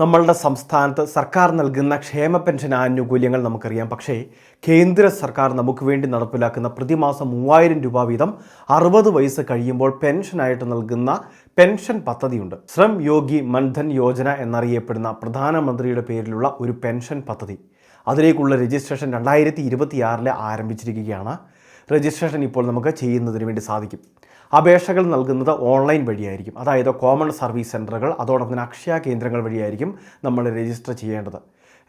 നമ്മളുടെ സംസ്ഥാനത്ത് സർക്കാർ നൽകുന്ന ക്ഷേമ പെൻഷൻ ആനുകൂല്യങ്ങൾ നമുക്കറിയാം. പക്ഷേ കേന്ദ്ര സർക്കാർ നമുക്ക് വേണ്ടി നടപ്പിലാക്കുന്ന പ്രതിമാസം മൂവായിരം രൂപ വീതം അറുപത് വയസ്സ് കഴിയുമ്പോൾ പെൻഷനായിട്ട് നൽകുന്ന പെൻഷൻ പദ്ധതിയുണ്ട്. ശ്രം യോഗി മൻധൻ യോജന എന്നറിയപ്പെടുന്ന പ്രധാനമന്ത്രിയുടെ പേരിലുള്ള ഒരു പെൻഷൻ പദ്ധതി. അതിലേക്കുള്ള രജിസ്ട്രേഷൻ രണ്ടായിരത്തി ഇരുപത്തിയാറിൽ ആരംഭിച്ചിരിക്കുകയാണ്. രജിസ്ട്രേഷൻ ഇപ്പോൾ നമുക്ക് ചെയ്യുന്നതിന് വേണ്ടി സാധിക്കും. അപേക്ഷകൾ നൽകുന്നത് ഓൺലൈൻ വഴിയായിരിക്കും. അതായത് കോമൺ സർവീസ് സെന്ററുകൾ അതോടൊപ്പം തന്നെ അക്ഷയ കേന്ദ്രങ്ങൾ വഴിയായിരിക്കും നമ്മൾ രജിസ്റ്റർ ചെയ്യേണ്ടത്.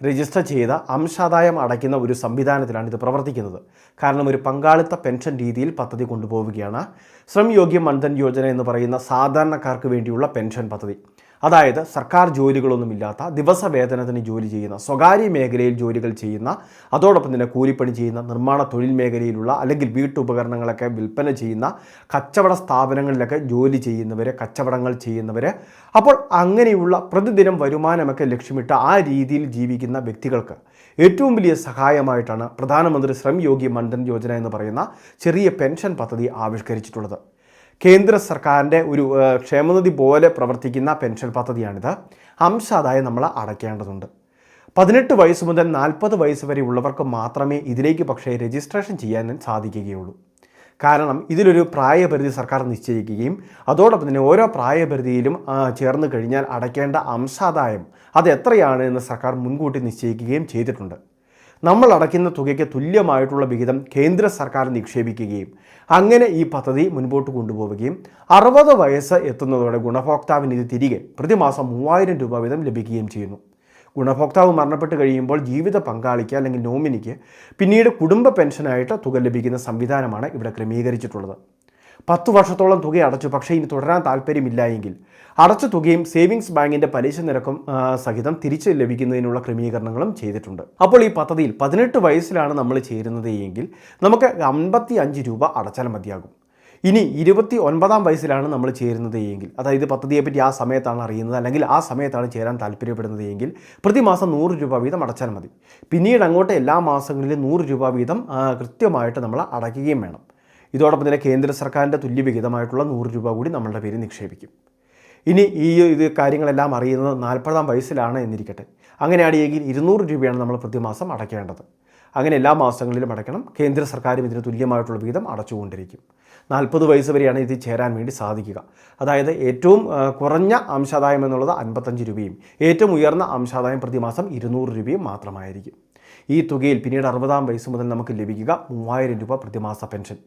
രജിസ്റ്റർ ചെയ്ത അംശാദായം അടയ്ക്കുന്ന ഒരു സംവിധാനത്തിലാണ് ഇത് പ്രവർത്തിക്കുന്നത്. കാരണം ഒരു പങ്കാളിത്ത പെൻഷൻ രീതിയിൽ പദ്ധതി കൊണ്ടുപോവുകയാണ്. ശ്രം യോഗ്യ മൻധൻ യോജന എന്ന് പറയുന്ന സാധാരണക്കാർക്ക് വേണ്ടിയുള്ള പെൻഷൻ പദ്ധതി. അതായത് സർക്കാർ ജോലികളൊന്നുമില്ലാത്ത ദിവസവേതനത്തിന് ജോലി ചെയ്യുന്ന സ്വകാര്യ മേഖലയിൽ ജോലികൾ ചെയ്യുന്ന അതോടൊപ്പം തന്നെ കൂലിപ്പണി ചെയ്യുന്ന നിർമ്മാണ തൊഴിൽ മേഖലയിലുള്ള അല്ലെങ്കിൽ വീട്ടുപകരണങ്ങളൊക്കെ വിൽപ്പന ചെയ്യുന്ന കച്ചവട സ്ഥാപനങ്ങളിലൊക്കെ ജോലി ചെയ്യുന്നവർ കച്ചവടങ്ങൾ ചെയ്യുന്നവർ അപ്പോൾ അങ്ങനെയുള്ള പ്രതിദിനം വരുമാനമൊക്കെ ലക്ഷ്യമിട്ട് ആ രീതിയിൽ ജീവിക്കുന്ന വ്യക്തികൾക്ക് ഏറ്റവും വലിയ സഹായമായിട്ടാണ് പ്രധാനമന്ത്രി ശ്രം യോഗി യോജന എന്ന് പറയുന്ന ചെറിയ പെൻഷൻ പദ്ധതി ആവിഷ്കരിച്ചിട്ടുള്ളത്. കേന്ദ്ര സർക്കാരിന്റെ ഒരു ക്ഷേമനിധി പോലെ പ്രവർത്തിക്കുന്ന പെൻഷൻ പദ്ധതിയാണിത്. അംശാദായം നമ്മൾ അടയ്ക്കേണ്ടതുണ്ട്. പതിനെട്ട് വയസ്സ് മുതൽ നാൽപ്പത് വയസ്സ് വരെ ഉള്ളവർക്ക് മാത്രമേ ഇതിലേക്ക് പക്ഷേ രജിസ്ട്രേഷൻ ചെയ്യാൻ സാധിക്കുകയുള്ളൂ. കാരണം ഇതിലൊരു പ്രായപരിധി സർക്കാർ നിശ്ചയിക്കുകയും അതോടൊപ്പം തന്നെ ഓരോ പ്രായപരിധിയിലും ചേർന്ന് കഴിഞ്ഞാൽ അടയ്ക്കേണ്ട അംശാദായം അത് എത്രയാണ് എന്ന് സർക്കാർ മുൻകൂട്ടി നിശ്ചയിക്കുകയും ചെയ്തിട്ടുണ്ട്. നമ്മൾ അടയ്ക്കുന്ന തുകയ്ക്ക് തുല്യമായിട്ടുള്ള വിഹിതം കേന്ദ്ര സർക്കാർ നിക്ഷേപിക്കുകയും അങ്ങനെ ഈ പദ്ധതി മുൻപോട്ട് കൊണ്ടുപോവുകയും അറുപത് വയസ്സ് എത്തുന്നതോടെ ഗുണഭോക്താവിന് ഇത് തിരികെ പ്രതിമാസം മൂവായിരം രൂപ വീതം ലഭിക്കുകയും ചെയ്യുന്നു. ഗുണഭോക്താവ് മരണപ്പെട്ട് കഴിയുമ്പോൾ ജീവിത പങ്കാളിക്ക് അല്ലെങ്കിൽ നോമിനിക്ക് പിന്നീട് കുടുംബ പെൻഷനായിട്ട് തുക ലഭിക്കുന്ന സംവിധാനമാണ് ഇവിടെ ക്രമീകരിച്ചിട്ടുള്ളത്. പത്ത് വർഷത്തോളം തുക അടച്ചു. പക്ഷേ ഇനി തുടരാൻ താല്പര്യമില്ല എങ്കിൽ. അടച്ച തുകയും സേവിങ്സ് ബാങ്കിന്റെ പലിശ നിരക്കും സഹിതം തിരിച്ച് ലഭിക്കുന്നതിനുള്ള ക്രമീകരണങ്ങളും ചെയ്തിട്ടുണ്ട്. അപ്പോൾ ഈ പദ്ധതിയിൽ പതിനെട്ട് വയസ്സിലാണ് നമ്മൾ ചേരുന്നത് എങ്കിൽ നമുക്ക് അമ്പത്തി അഞ്ച് രൂപ അടച്ചാൽ മതിയാകും. ഇനി ഇരുപത്തി ഒൻപതാം വയസ്സിലാണ് നമ്മൾ ചേരുന്നത് എങ്കിൽ അതായത് പദ്ധതിയെപ്പറ്റി ആ സമയത്താണ് അറിയുന്നത് അല്ലെങ്കിൽ ആ സമയത്താണ് ചേരാൻ താല്പര്യപ്പെടുന്നത് എങ്കിൽ പ്രതിമാസം നൂറ് രൂപ വീതം അടച്ചാൽ മതി. പിന്നീട് അങ്ങോട്ട് എല്ലാ മാസങ്ങളിലും നൂറ് രൂപ വീതം കൃത്യമായിട്ട് നമ്മൾ അടയ്ക്കുകയും വേണം. ഇതോടൊപ്പം തന്നെ കേന്ദ്ര സർക്കാരിന്റെ തുല്യവിഹിതമായിട്ടുള്ള നൂറ് രൂപ കൂടി നമ്മളുടെ പേര് നിക്ഷേപിക്കും. ഇനി ഈ ഇത് കാര്യങ്ങളെല്ലാം അറിയുന്നത് നാൽപ്പതാം വയസ്സിലാണ് എന്നിരിക്കട്ടെ. അങ്ങനെയാണെങ്കിൽ ഇരുന്നൂറ് രൂപയാണ് നമ്മൾ പ്രതിമാസം അടയ്ക്കേണ്ടത്. അങ്ങനെ എല്ലാ മാസങ്ങളിലും അടയ്ക്കണം. കേന്ദ്ര സർക്കാരും ഇതിന് തുല്യമായിട്ടുള്ള വിഹിതം അടച്ചുകൊണ്ടിരിക്കും. നാൽപ്പത് വയസ്സ് വരെയാണ് ഇത് ചേരാൻ വേണ്ടി സാധിക്കുക. അതായത് ഏറ്റവും കുറഞ്ഞ അംശാദായം എന്നുള്ളത് അൻപത്തഞ്ച് രൂപയും ഏറ്റവും ഉയർന്ന അംശാദായം പ്രതിമാസം ഇരുന്നൂറ് രൂപയും മാത്രമായിരിക്കും. ഈ തുകയിൽ പിന്നീട് അറുപതാം വയസ്സ് മുതൽ നമുക്ക് ലഭിക്കുക മൂവായിരം രൂപ പ്രതിമാസ പെൻഷൻ.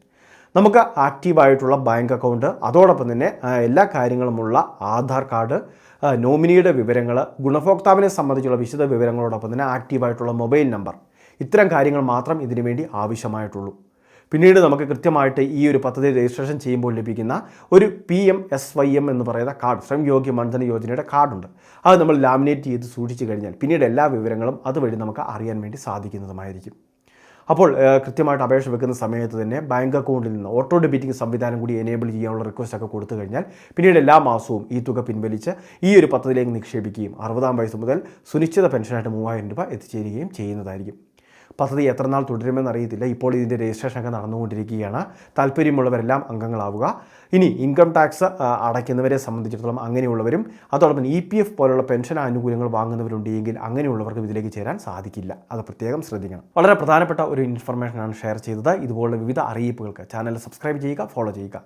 നമുക്ക് ആക്റ്റീവായിട്ടുള്ള ബാങ്ക് അക്കൗണ്ട് അതോടൊപ്പം തന്നെ എല്ലാ കാര്യങ്ങളുമുള്ള ആധാർ കാർഡ് നോമിനിയുടെ വിവരങ്ങൾ ഗുണഭോക്താവിനെ സംബന്ധിച്ചുള്ള വിശദ വിവരങ്ങളോടൊപ്പം തന്നെ ആക്റ്റീവായിട്ടുള്ള മൊബൈൽ നമ്പർ. ഇത്തരം കാര്യങ്ങൾ മാത്രം ഇതിനു വേണ്ടി ആവശ്യമായിട്ടുള്ളൂ. പിന്നീട് നമുക്ക് കൃത്യമായിട്ട് ഈ ഒരു പദ്ധതി രജിസ്ട്രേഷൻ ചെയ്യുമ്പോൾ ലഭിക്കുന്ന ഒരു P M S Y M എന്ന് പറയുന്ന കാർഡ് ശ്രം യോഗ്യ മൻധന യോജനയുടെ കാർഡുണ്ട്. അത് നമ്മൾ ലാമിനേറ്റ് ചെയ്ത് സൂക്ഷിച്ചു കഴിഞ്ഞാൽ പിന്നീട് എല്ലാ വിവരങ്ങളും അതുവഴി നമുക്ക് അറിയാൻ വേണ്ടി സാധിക്കുന്നതുമായിരിക്കും. അപ്പോൾ കൃത്യമായിട്ട് അപേക്ഷ വെക്കുന്ന സമയത്ത് തന്നെ ബാങ്ക് അക്കൗണ്ടിൽ നിന്ന് ഓട്ടോ ഡെബിറ്റിംഗ് സംവിധാനം കൂടി എനേബിൾ ചെയ്യാനുള്ള റിക്വസ്റ്റ് ഒക്കെ കൊടുത്തു കഴിഞ്ഞാൽ പിന്നീട് എല്ലാ മാസവും ഈ തുക പിൻവലിച്ച് ഈ ഒരു പദ്ധതിയിലേക്ക് നിക്ഷേപിക്കുകയും അറുപതാം വയസ്സ് മുതൽ സുനിശ്ചിത പെൻഷനായിട്ട് മൂവായിരം രൂപ എത്തിച്ചേരുകയും ചെയ്യുന്നതായിരിക്കും. പദ്ധതി എത്ര നാൾ തുടരുമെന്ന് അറിയത്തില്ല ഇപ്പോൾ ഇതിന്റെ രജിസ്ട്രേഷൻ ഒക്കെ നടന്നുകൊണ്ടിരിക്കുകയാണ്. താല്പര്യമുള്ളവരെല്ലാം അംഗങ്ങളാവുക. ഇനി ഇൻകം ടാക്സ് അടയ്ക്കുന്നവരെ സംബന്ധിച്ചിടത്തോളം അങ്ങനെയുള്ളവരും അതോടൊപ്പം ഇ പി എഫ് പോലുള്ള പെൻഷൻ ആനുകൂല്യങ്ങൾ വാങ്ങുന്നവരുണ്ടെങ്കിൽ അങ്ങനെയുള്ളവർക്കും ഇതിലേക്ക് ചേരാൻ സാധിക്കില്ല. അത് പ്രത്യേകം ശ്രദ്ധിക്കണം. വളരെ പ്രധാനപ്പെട്ട ഒരു ഇൻഫർമേഷനാണ് ഷെയർ ചെയ്തത്. ഇതുപോലുള്ള വിവിധ അറിയിപ്പുകൾക്ക് ചാനൽ സബ്സ്ക്രൈബ് ചെയ്യുക ഫോളോ ചെയ്യുക.